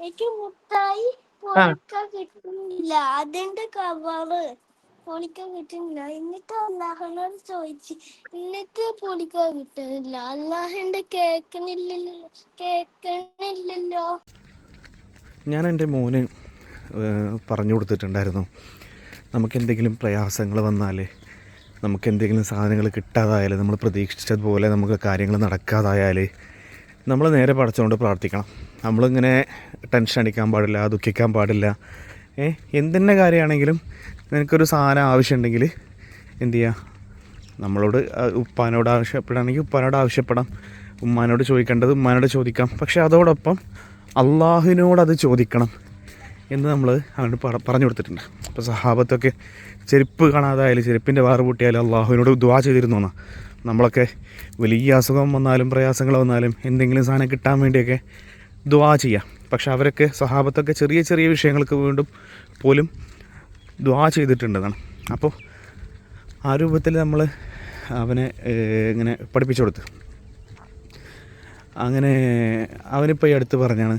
എനിക്ക് മുട്ടായി പൊളിക്കാൻ കിട്ടുന്നില്ല. അതിന്റെ കവറ് പൊളിക്കാൻ കിട്ടുന്നില്ല. എന്നിട്ട് അള്ളാഹനോട് ചോദിച്ച് എന്നിട്ട് പൊളിക്കാൻ കിട്ടുന്നില്ല? അല്ലാഹന്റെ കേക്കണില്ലല്ലോ കേക്കണില്ലല്ലോ ഞാൻ എന്റെ മോന് പറഞ്ഞു കൊടുത്തിട്ടുണ്ടായിരുന്നു. നമുക്ക് എന്തെങ്കിലും പ്രയാസങ്ങൾ വന്നാൽ നമുക്ക് എന്തെങ്കിലും സാധനങ്ങൾ കിട്ടാതായാൽ നമ്മൾ പ്രതീക്ഷിച്ചതുപോലെ നമുക്ക് കാര്യങ്ങൾ നടക്കാതായാൽ നമ്മൾ നേരെ പടച്ചുകൊണ്ട് പ്രാർത്ഥിക്കണം. നമ്മളിങ്ങനെ ടെൻഷൻ അടിക്കാൻ പാടില്ല ദുഃഖിക്കാൻ പാടില്ല. ഏ എന്തിന്റെ കാര്യമാണെങ്കിലും നിനക്കൊരു സാധനം ആവശ്യമുണ്ടെങ്കിൽ എന്തു ചെയ്യുക നമ്മളോട് ഉപ്പാനോട് ആവശ്യപ്പെടുകയാണെങ്കിൽ ഉപ്പാനോട് ആവശ്യപ്പെടാം. ഉമ്മാനോട് ചോദിക്കേണ്ടത് ഉമ്മാനോട് ചോദിക്കാം. പക്ഷേ അതോടൊപ്പം അള്ളാഹുവിനോട് അത് ചോദിക്കണം. എന്ന് നമ്മൾ അവന് പറ പറഞ്ഞു കൊടുത്തിട്ടുണ്ട്. അപ്പോൾ സഹാബത്തൊക്കെ ചെരുപ്പ് കാണാതായാലും ചെരുപ്പിന്റെ വാറ് പൊട്ടിയാലും അള്ളാഹുവിനോട് ദുവാ ചെയ്തിരുന്നു എന്നാണ് നമ്മളൊക്കെ വലിയ അസുഖം വന്നാലും പ്രയാസങ്ങൾ വന്നാലും എന്തെങ്കിലും സാധനം കിട്ടാൻ വേണ്ടിയൊക്കെ ദുവാ ചെയ്യാം. പക്ഷെ അവരൊക്കെ സഹാബത്തൊക്കെ ചെറിയ ചെറിയ വിഷയങ്ങൾക്ക് വീണ്ടും പോലും ദ്വാ ചെയ്തിട്ടുണ്ടെന്നാണ്. അപ്പോൾ ആ രൂപത്തിൽ നമ്മൾ അവനെ ഇങ്ങനെ പഠിപ്പിച്ചു കൊടുത്തു. അങ്ങനെ അവനിപ്പോൾ ഈ അടുത്ത് പറഞ്ഞാണ്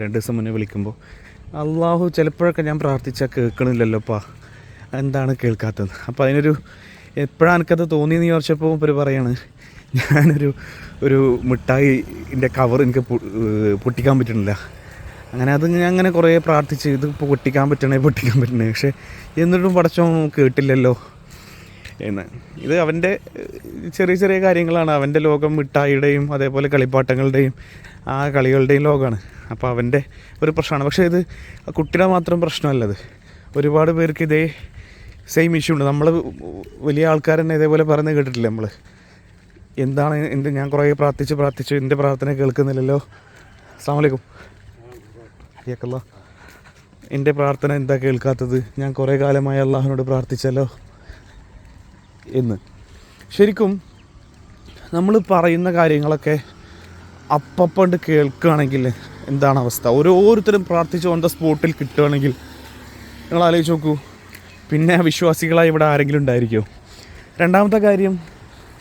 രണ്ട് ദിവസം മുന്നേ വിളിക്കുമ്പോൾ അള്ളാഹു ചിലപ്പോഴൊക്കെ ഞാൻ പ്രാർത്ഥിച്ചാൽ കേൾക്കണില്ലല്ലോപ്പാ. എന്താണ് കേൾക്കാത്തത്? അപ്പോൾ അതിനൊരു എപ്പോഴാണ് എനിക്കത് തോന്നിയെന്ന് ചോദിച്ചപ്പോൾ ഇവർ പറയാണ് ഞാനൊരു ഒരു മിഠായിന്റെ കവർ എനിക്ക് പൊട്ടിക്കാൻ പറ്റണില്ല. അങ്ങനെ അത് ഞാൻ അങ്ങനെ കുറേ പ്രാർത്ഥിച്ച് ഇത് പൊട്ടിക്കാൻ പറ്റണേ പൊട്ടിക്കാൻ പറ്റണേ. പക്ഷേ എന്നിട്ടും പടച്ചോ കേട്ടില്ലല്ലോ. എന്ന്. ഇത് അവന്റെ ചെറിയ ചെറിയ കാര്യങ്ങളാണ്. അവന്റെ ലോകം മിഠായിയുടെയും അതേപോലെ കളിപ്പാട്ടങ്ങളുടെയും ആ കളികളുടെയും ലോകമാണ്. അപ്പോൾ അവന്റെ ഒരു പ്രശ്നമാണ്. പക്ഷേ ഇത് കുട്ടിയുടെ മാത്രം പ്രശ്നമല്ലത്. ഒരുപാട് പേർക്ക് ഇതേ സെയിം ഇഷ്യൂ ഉണ്ട്. നമ്മൾ വലിയ ആൾക്കാർ തന്നെ ഇതേപോലെ പറഞ്ഞ് കേട്ടിട്ടില്ല നമ്മൾ എന്താണ് എന്ത് ഞാൻ കുറേ പ്രാർത്ഥിച്ച് പ്രാർത്ഥിച്ചു എന്റെ പ്രാർത്ഥന കേൾക്കുന്നില്ലല്ലോ. അസ്സാം വലൈക്കും ഹരിയക്കല്ല എന്റെ പ്രാർത്ഥന എന്താ കേൾക്കാത്തത്? ഞാൻ കുറേ കാലമായി അള്ളാഹുവിനോട് പ്രാർത്ഥിച്ചല്ലോ. എന്ന്. ശരിക്കും നമ്മൾ പറയുന്ന കാര്യങ്ങളൊക്കെ അപ്പപ്പണ്ട് കേൾക്കുകയാണെങ്കിൽ എന്താണ് അവസ്ഥ? ഓരോരുത്തരും പ്രാർത്ഥിച്ച് ദ സ്പോട്ടിൽ കിട്ടുകയാണെങ്കിൽ നിങ്ങൾ ആലോചിച്ച് നോക്കൂ. പിന്നെ വിശ്വാസികളായി ഇവിടെ ആരെങ്കിലും ഉണ്ടായിരിക്കുമോ രണ്ടാമത്തെ കാര്യം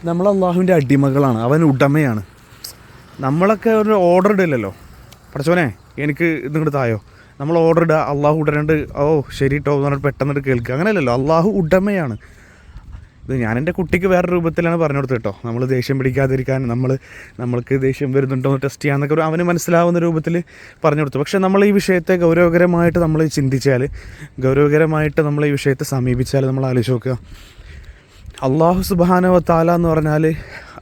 നമ്മൾ അള്ളാഹുവിന്റെ അടിമകളാണ്. അവൻ ഉടമയാണ്. നമ്മളൊക്കെ ഒരു ഓർഡർ ഇടില്ലല്ലോ പഠിച്ചോനെ എനിക്ക് ഇതിങ്ങോട്ട് തായോ? നമ്മൾ ഓർഡർ ഇടുക അള്ളാഹു ഉടനണ്ട് ഓ ശരി കേട്ടോ എന്ന് പറഞ്ഞിട്ട് പെട്ടെന്ന് കേൾക്കുക. അങ്ങനെയല്ലല്ലോ അള്ളാഹു ഉടമയാണ്. ഇത് ഞാൻ എന്റെ കുട്ടിക്ക് വേറെ രൂപത്തിലാണ് പറഞ്ഞു കൊടുത്തത് കേട്ടോ. നമ്മൾ ദേഷ്യം പിടിക്കാതിരിക്കാൻ നമ്മൾ നമ്മൾക്ക് ദേഷ്യം വരുന്നുണ്ടോ ടെസ്റ്റ് ചെയ്യാന്നൊക്കെ ഒരു അവന് മനസ്സിലാവുന്ന രൂപത്തിൽ പറഞ്ഞു കൊടുത്തു. പക്ഷേ നമ്മൾ ഈ വിഷയത്തെ ഗൗരവകരമായിട്ട് നമ്മൾ ചിന്തിച്ചാൽ ഗൗരവകരമായിട്ട് നമ്മൾ ഈ വിഷയത്തെ സമീപിച്ചാൽ നമ്മൾ ആലോചിച്ച് നോക്കുക. അള്ളാഹു സുബാനവ താല എന്ന് പറഞ്ഞാൽ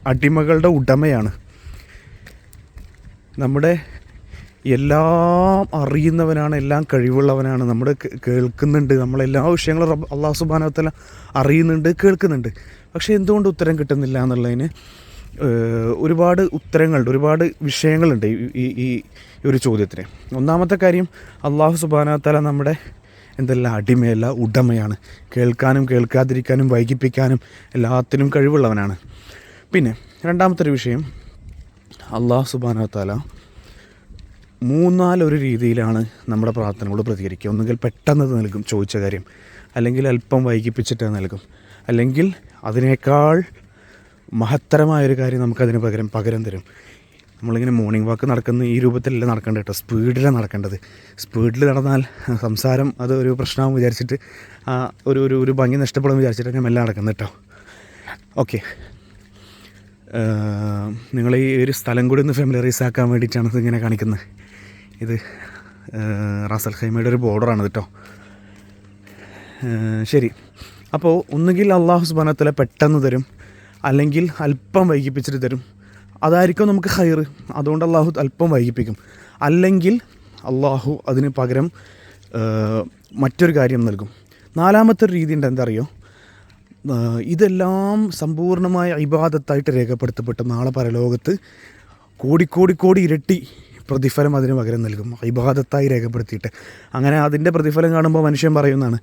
അടിമകളുടെ ഉടമയാണ്. നമ്മുടെ എല്ലാം അറിയുന്നവനാണ് എല്ലാം കഴിവുള്ളവനാണ്. നമ്മൾ കേൾക്കുന്നുണ്ട്. നമ്മളെല്ലാ വിഷയങ്ങളും അള്ളാഹു സുബാനവത്തല അറിയുന്നുണ്ട് കേൾക്കുന്നുണ്ട്. പക്ഷേ എന്തുകൊണ്ട് ഉത്തരം കിട്ടുന്നില്ല എന്നുള്ളതിന് ഒരുപാട് ഉത്തരങ്ങളുണ്ട് ഒരുപാട് വിഷയങ്ങളുണ്ട് ഈ ഈ- ഒരു ചോദ്യത്തിന്. ഒന്നാമത്തെ കാര്യം അള്ളാഹു സുബാനത്തല നമ്മുടെ എന്തല്ല അടിമയല്ല ഉടമയാണ്. കേൾക്കാനും കേൾക്കാതിരിക്കാനും വൈകിപ്പിക്കാനും എല്ലാത്തിനും കഴിവുള്ളവനാണ്. പിന്നെ രണ്ടാമത്തെ ഒരു വിഷയം അള്ളാഹു സുബാനവത്താല മൂന്നാലൊരു രീതിയിലാണ് നമ്മുടെ പ്രാർത്ഥനകളോട് പ്രതികരിക്കുക. ഒന്നുകിൽ പെട്ടെന്ന് നൽകും ചോദിച്ച കാര്യം. അല്ലെങ്കിൽ അല്പം വൈകിപ്പിച്ചിട്ട് നൽകും. അല്ലെങ്കിൽ അതിനേക്കാൾ മഹത്തരമായൊരു കാര്യം നമുക്കതിന് പകരം പകരം തരും. നമ്മളിങ്ങനെ മോർണിംഗ് വാക്ക് നടക്കുന്ന ഈ രൂപത്തിലല്ല നടക്കേണ്ടത് കേട്ടോ. സ്പീഡിലാണ് നടക്കേണ്ടത്. സ്പീഡിൽ നടന്നാൽ സംസാരം അത് ഒരു പ്രശ്നമാകും വിചാരിച്ചിട്ട് ഒരു ഒരു ഒരു ഭംഗി നഷ്ടപ്പെടും വിചാരിച്ചിട്ട് ഞാൻ മെല്ലെ നടക്കുന്നത് കേട്ടോ. ഓക്കെ. നിങ്ങൾ ഈ ഒരു സ്ഥലം കൂടി ഒന്ന് ഫെമിലറൈസ് ആക്കാൻ വേണ്ടിയിട്ടാണ് ഇതിങ്ങനെ കാണിക്കുന്നത്. ഇത് റാസൽ ഖൈമയുടെ ഒരു ബോർഡറാണ് കേട്ടോ. ശരി. അപ്പോൾ ഒന്നുകിൽ അള്ളാഹു സുബാനത്തിലെ പെട്ടെന്ന് തരും അല്ലെങ്കിൽ അല്പം വൈകിപ്പിച്ചിട്ട് തരും. അതായിരിക്കും നമുക്ക് ഹയർ അതുകൊണ്ട് അള്ളാഹു അല്പം വൈകിപ്പിക്കും. അല്ലെങ്കിൽ അള്ളാഹു അതിന് പകരം മറ്റൊരു കാര്യം നൽകും. നാലാമത്തെ ഒരു രീതി ഉണ്ട് എന്താ അറിയോ ഇതെല്ലാം സമ്പൂർണമായ ഇബാദത്തായിട്ട് രേഖപ്പെടുത്തപ്പെട്ട നാളെ പരലോകത്ത് കോടിക്കോടി കോടി ഇരട്ടി പ്രതിഫലം അതിന് പകരം നൽകും. ഇബാദത്തായി രേഖപ്പെടുത്തിയിട്ട്. അങ്ങനെ അതിന്റെ പ്രതിഫലം കാണുമ്പോൾ മനുഷ്യൻ പറയുന്നതാണ്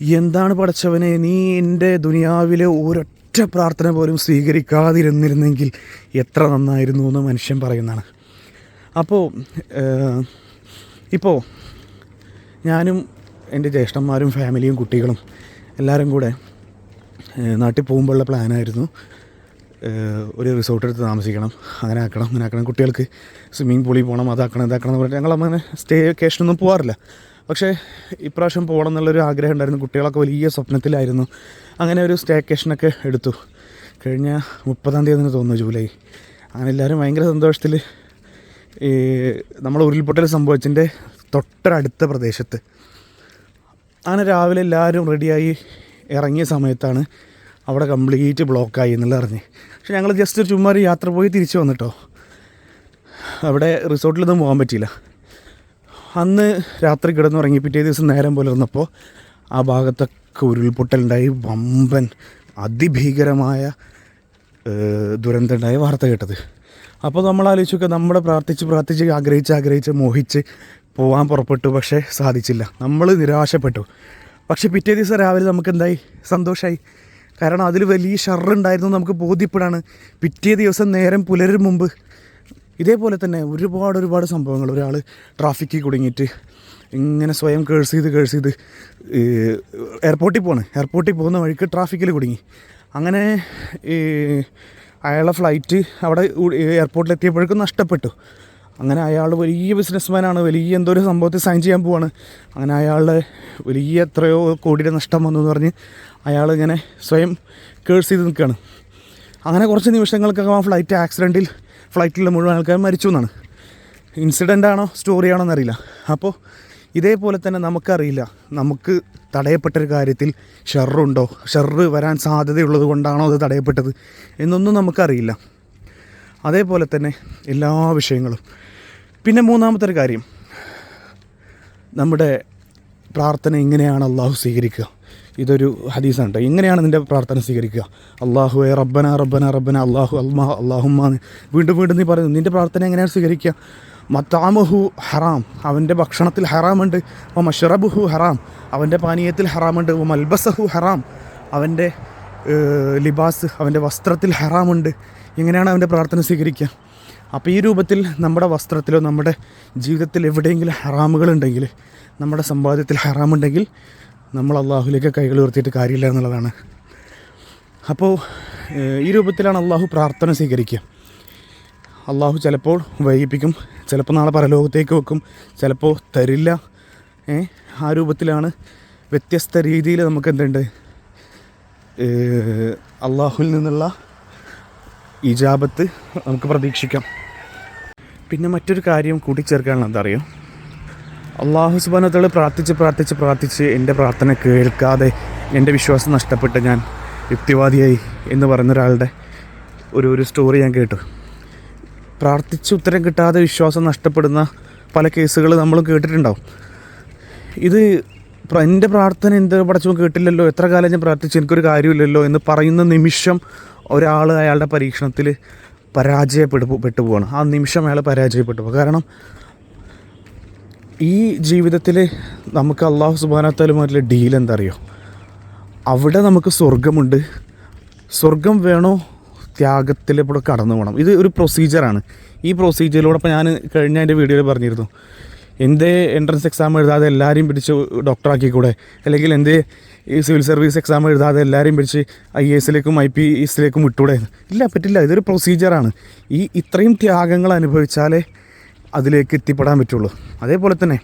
എന്താണ് പടച്ചവനെ നീ എന്റെ ദുനിയാവിലെ ഒരൊറ്റ പ്രാർത്ഥന പോലും സ്വീകരിക്കാതിരുന്നിരുന്നെങ്കിൽ എത്ര നന്നായിരുന്നു എന്ന് മനുഷ്യൻ പറയുന്നതാണ്. അപ്പോൾ ഇപ്പോൾ ഞാനും എന്റെ ജ്യേഷ്ഠന്മാരും ഫാമിലിയും കുട്ടികളും എല്ലാവരും കൂടെ നാട്ടിൽ പോകുമ്പോഴുള്ള പ്ലാനായിരുന്നു. ഒരു റിസോർട്ട് എടുത്ത് താമസിക്കണം. അങ്ങനെ ആക്കണം അങ്ങനെ ആക്കണം. കുട്ടികൾക്ക് സ്വിമ്മിങ് പൂളിൽ പോകണം അതാക്കണം ഇതാക്കണം എന്ന് പറഞ്ഞിട്ട് ഞങ്ങൾ അങ്ങനെ സ്റ്റേ വെക്കേഷനൊന്നും പോകാറില്ല പക്ഷേ ഇപ്രാവശ്യം പോകണം എന്നുള്ളൊരു ആഗ്രഹം ഉണ്ടായിരുന്നു. കുട്ടികളൊക്കെ വലിയ സ്വപ്നത്തിലായിരുന്നു. അങ്ങനെ ഒരു സ്റ്റേക്കേഷനൊക്കെ എടുത്തു. കഴിഞ്ഞ മുപ്പതാം തീയതി എന്ന് തോന്നുന്നു ജൂലൈ. അങ്ങനെ എല്ലാവരും ഭയങ്കര സന്തോഷത്തിൽ ഈ നമ്മൾ ഉരുൾപൊട്ടൽ സംഭവിച്ചതിന്റെ തൊട്ടടുത്ത പ്രദേശത്ത്. അങ്ങനെ രാവിലെ എല്ലാവരും റെഡിയായി ഇറങ്ങിയ സമയത്താണ് അവിടെ കംപ്ലീറ്റ് ബ്ലോക്കായി എന്നുള്ളത് അറിഞ്ഞ്. പക്ഷെ ഞങ്ങൾ ജസ്റ്റ് ഒരു ചുമ്മാ ഒരു യാത്ര പോയി തിരിച്ചു വന്നിട്ടോ. അവിടെ റിസോർട്ടിലൊന്നും പോകാൻ പറ്റിയില്ല. അന്ന് രാത്രി കിടന്നുറങ്ങി പിറ്റേ ദിവസം നേരം പുലർന്നപ്പോൾ ആ ഭാഗത്തൊക്കെ ഉരുൾപൊട്ടലുണ്ടായി വമ്പൻ അതിഭീകരമായ ദുരന്തമുണ്ടായ വാർത്ത കേട്ടത്. അപ്പോൾ നമ്മൾ ആലോചിച്ചൊക്കെ നമ്മുടെ പ്രാർത്ഥിച്ച് പ്രാർത്ഥിച്ച് ആഗ്രഹിച്ച് ആഗ്രഹിച്ച് മോഹിച്ച് പോകാൻ പുറപ്പെട്ടു പക്ഷേ സാധിച്ചില്ല. നമ്മൾ നിരാശപ്പെട്ടു. പക്ഷേ പിറ്റേ ദിവസം രാവിലെ നമുക്ക് എന്തായി സന്തോഷമായി കാരണം അതിൽ വലിയ ഷറുണ്ടായിരുന്നു നമുക്ക് ബോധ്യപ്പെടാണ്. പിറ്റേ ദിവസം നേരം പുലരും മുമ്പ്. ഇതേപോലെ തന്നെ ഒരുപാട് ഒരുപാട് സംഭവങ്ങൾ. ഒരാൾ ട്രാഫിക്കിൽ കുടുങ്ങിയിട്ട് ഇങ്ങനെ സ്വയം കേഴ്സ് ചെയ്ത് കേഴ്സ് ചെയ്ത് എയർപോർട്ടിൽ പോകണം എയർപോർട്ടിൽ പോകുന്ന വഴിക്ക് ട്രാഫിക്കിൽ കുടുങ്ങി. അങ്ങനെ അയാളെ ഫ്ലൈറ്റ് അവിടെ എയർപോർട്ടിൽ എത്തിയപ്പോഴേക്കും നഷ്ടപ്പെട്ടു. അങ്ങനെ അയാൾ വലിയ ബിസിനസ്മാനാണ് വലിയ എന്തോ ഒരു സംഭവത്തിൽ സൈൻ ചെയ്യാൻ പോവാണ്. അങ്ങനെ അയാളുടെ വലിയ എത്രയോ കോടിയുടെ നഷ്ടം വന്നു എന്ന് പറഞ്ഞ് അയാൾ ഇങ്ങനെ സ്വയം കേഴ്സ് ചെയ്ത് നിൽക്കുകയാണ്. അങ്ങനെ കുറച്ച് നിമിഷങ്ങൾക്കകം ആ ഫ്ലൈറ്റ് ആക്സിഡന്റിൽ ഫ്ലൈറ്റിലുള്ള മുഴുവൻ ആൾക്കാർ മരിച്ചു എന്നാണ്. ഇൻസിഡന്റ് ആണോ സ്റ്റോറി ആണോ എന്നറിയില്ല. അപ്പോൾ ഇതേപോലെ തന്നെ നമുക്കറിയില്ല. നമുക്ക് തടയപ്പെട്ടൊരു കാര്യത്തിൽ ഷെറുണ്ടോ ഷെറ് വരാൻ സാധ്യതയുള്ളത് കൊണ്ടാണോ അത് തടയപ്പെട്ടത്? എന്നൊന്നും നമുക്കറിയില്ല. അതേപോലെ തന്നെ എല്ലാ വിഷയങ്ങളും. പിന്നെ മൂന്നാമത്തെ ഒരു കാര്യം. നമ്മുടെ പ്രാർത്ഥന എങ്ങനെയാണ് അള്ളാഹു സ്വീകരിക്കുക. ഇതൊരു ഹദീസാണ് കേട്ടോ. എങ്ങനെയാണ് നിന്റെ പ്രാർത്ഥന സ്വീകരിക്കുക. അള്ളാഹു എ റബ്ബന റബ്ബന റബ്ബന അള്ളാഹു അൽമാ അള്ളാഹുമ്മ വീണ്ടും വീണ്ടും നീ പറയുന്നു. നിന്റെ പ്രാർത്ഥന എങ്ങനെയാണ് സ്വീകരിക്കുക? മത്താമഹു ഹറാം. അവന്റെ ഭക്ഷണത്തിൽ ഹറാമുണ്ട്. ഓ മഷറബുഹു ഹറാം. അവന്റെ പാനീയത്തിൽ ഹറാമുണ്ട്. ഓ മൽബസഹു ഹറാം. അവന്റെ ലിബാസ് അവന്റെ വസ്ത്രത്തിൽ ഹറാമുണ്ട്. എങ്ങനെയാണ് അവന്റെ പ്രാർത്ഥന സ്വീകരിക്കുക? അപ്പോൾ ഈ രൂപത്തിൽ നമ്മുടെ വസ്ത്രത്തിലോ നമ്മുടെ ജീവിതത്തിൽ എവിടെയെങ്കിലും ഹറാമുകളുണ്ടെങ്കിൽ നമ്മുടെ സമ്പാദ്യത്തിൽ ഹറാമുണ്ടെങ്കിൽ നമ്മൾ അള്ളാഹുലേക്ക് കൈകൾ ഉയർത്തിയിട്ട് കാര്യമില്ല എന്നുള്ളതാണ്. അപ്പോൾ ഈ രൂപത്തിലാണ് അള്ളാഹു പ്രാർത്ഥന സ്വീകരിക്കുക. അള്ളാഹു ചിലപ്പോൾ വൈകിപ്പിക്കും ചിലപ്പോൾ നാളെ പരലോകത്തേക്ക് വെക്കും ചിലപ്പോൾ തരില്ല. ആ രൂപത്തിലാണ് വ്യത്യസ്ത രീതിയിൽ നമുക്ക് എന്തുണ്ട്? അള്ളാഹുവിൽ നിന്നുള്ള ഇജാബത്ത് നമുക്ക് പ്രതീക്ഷിക്കാം. പിന്നെ മറ്റൊരു കാര്യം കൂട്ടിച്ചേർക്കാനുള്ള എന്താ അറിയോ അള്ളാഹു സുബാനത്തോട് പ്രാർത്ഥിച്ച് പ്രാർത്ഥിച്ച് പ്രാർത്ഥിച്ച് എന്റെ പ്രാർത്ഥന കേൾക്കാതെ എന്റെ വിശ്വാസം നഷ്ടപ്പെട്ട് ഞാൻ യുക്തിവാദിയായി എന്ന് പറയുന്ന ഒരാളുടെ ഒരു ഒരു സ്റ്റോറി ഞാൻ കേട്ടു. പ്രാർത്ഥിച്ച് ഉത്തരം കിട്ടാതെ വിശ്വാസം നഷ്ടപ്പെടുന്ന പല കേസുകൾ നമ്മൾ കേട്ടിട്ടുണ്ടാവും. ഇത് എന്റെ പ്രാർത്ഥന എന്ത് പഠിച്ചു കേട്ടില്ലല്ലോ? എത്ര കാലം ഞാൻ പ്രാർത്ഥിച്ചു? എനിക്കൊരു കാര്യമില്ലല്ലോ എന്ന് പറയുന്ന നിമിഷം ഒരാൾ അയാളുടെ പരീക്ഷണത്തിൽ പരാജയപ്പെട്ടു പെട്ടു പോവാണ്. ആ നിമിഷം അയാൾ പരാജയപ്പെട്ടു പോകും കാരണം ഈ ജീവിതത്തിൽ നമുക്ക് അള്ളാഹു സുബാനത്താലുമായിട്ടുള്ള ഡീൽ എന്താ അറിയോ അവിടെ നമുക്ക് സ്വർഗമുണ്ട് സ്വർഗം വേണോ? ത്യാഗത്തിലൂടെ കടന്നു പോകണം ഇത് ഒരു പ്രൊസീജിയറാണ് ഈ പ്രൊസീജിയറിലൂടെ ഇപ്പോൾ ഞാൻ കഴിഞ്ഞ എന്റെ വീഡിയോയിൽ പറഞ്ഞിരുന്നു. എന്തേ എൻട്രൻസ് എക്സാം എഴുതാതെ എല്ലാവരെയും പിടിച്ച് ഡോക്ടറാക്കിക്കൂടെ അല്ലെങ്കിൽ എന്തേ ഈ സിവിൽ സർവീസ് എക്സാം എഴുതാതെ എല്ലാവരെയും പിടിച്ച് ഐ എ എസിലേക്കും ഐ പി എസിലേക്കും വിട്ടൂടെ? ഇല്ല പറ്റില്ല. ഇതൊരു പ്രൊസീജിയറാണ് ഈ ഇത്രയും ത്യാഗങ്ങൾ അനുഭവിച്ചാലേ അതിലേക്ക് എത്തിപ്പെടാൻ പറ്റുള്ളൂ. അതേപോലെ തന്നെ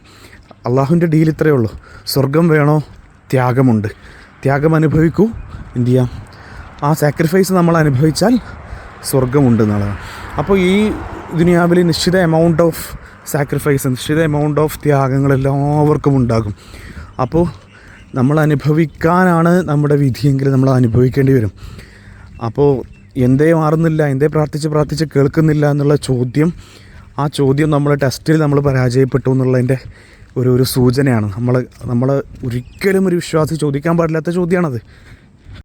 അള്ളാഹുവിന്റെ ഡീൽ ഇത്രയേ ഉള്ളൂ. സ്വർഗം വേണോ? ത്യാഗമുണ്ട്. ത്യാഗം അനുഭവിക്കൂ. എന്തു ചെയ്യാം? ആ സാക്രിഫൈസ് നമ്മൾ അനുഭവിച്ചാൽ സ്വർഗമുണ്ട് എന്നുള്ളതാണ് അപ്പോൾ ഈ ദുനിയാവിൽ നിശ്ചിത എമൗണ്ട് ഓഫ് സാക്രിഫൈസ് നിശ്ചിത എമൗണ്ട് ഓഫ് ത്യാഗങ്ങൾ എല്ലാവർക്കും ഉണ്ടാകും. അപ്പോൾ നമ്മൾ അനുഭവിക്കാനാണ് നമ്മുടെ വിധിയെങ്കിൽ നമ്മൾ അനുഭവിക്കേണ്ടി വരും. അപ്പോൾ എന്തേ മാറുന്നില്ല എന്തേ പ്രാർത്ഥിച്ച് പ്രാർത്ഥിച്ച് കേൾക്കുന്നില്ല എന്നുള്ള ചോദ്യം ആ ചോദ്യം നമ്മൾ ടെസ്റ്റിൽ നമ്മൾ പരാജയപ്പെട്ടു എന്നുള്ളതിന്റെ ഒരു ഒരു സൂചനയാണ്. നമ്മൾ നമ്മൾ ഒരിക്കലും ഒരു വിശ്വാസി ചോദിക്കാൻ പാടില്ലാത്ത ചോദ്യമാണത്.